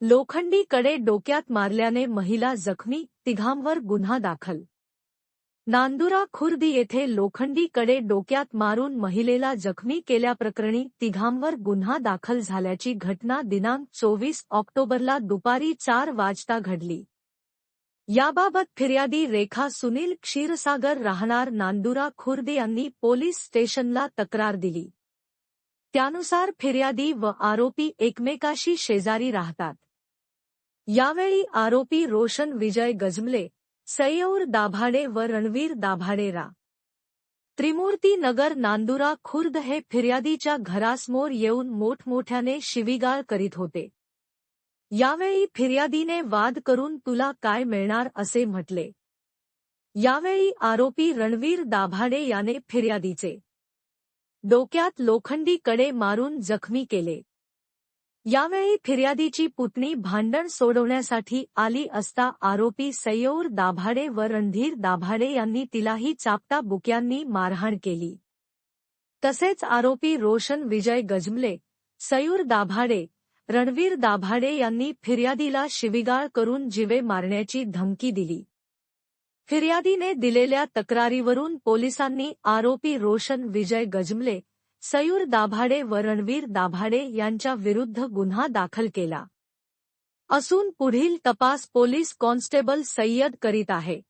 लोखंडीकडे डोक्यात मारल्याने महिला जखमी तिघांवर गुन्हा दाखल. नांदुरा खुर्द येथे लोखंडीकडे डोक्यात मारून महिलेला जखमी केल्याप्रकरणी तिघांवर गुन्हा दाखल झाल्याची घटना दिनांक चोवीस ऑक्टोबरला दुपारी चार वाजता घडली. याबाबत फिर्यादी रेखा सुनील क्षीरसागर राहणार नांदुरा खुर्द यांनी पोलीस स्टेशनला तक्रार दिली. त्यानुसार फिर्यादी व आरोपी एकमेकाशी शेजारी राहतात. यावेळी आरोपी रोशन विजय गजमले सय्यौर दाभाडे व रणवीर दाभाडेरा त्रिमूर्ती नगर नांदुरा खुर्द हे फिर्यादीच्या घरासमोर येऊन मोठमोठ्याने शिवीगाळ करीत होते. यावेळी फिर्यादीने वाद करून तुला काय मिळणार असे म्हटले. यावेळी आरोपी रणवीर दाभाडे याने फिर्यादीचे डोक्यात लोखंडी कडे मारून जखमी केले. यावेळी फिर्यादीची पुतणी भांडण सोडवण्यासाठी आली असता आरोपी सय्योर दाभाडे व रणधीर दाभाडे यांनी तिलाही चापटा बुक्यांनी मारहाण केली. तसेच आरोपी रोशन विजय गजमले सयूर दाभाडे रणवीर दाभाडे यांनी फिर्यादीला शिविगाळ करून जिवे मारण्याची धमकी दिली. फिर्यादीने दिलेल्या तक्रारीवरून पोलिसांनी आरोपी रोशन विजय गजमले सयूर दाभाडे व रणवीर दाभाडे यांच्या विरुद्ध गुन्हा दाखल केला. असून पुढील तपास पोलीस कॉन्स्टेबल सय्यद करीत आहे.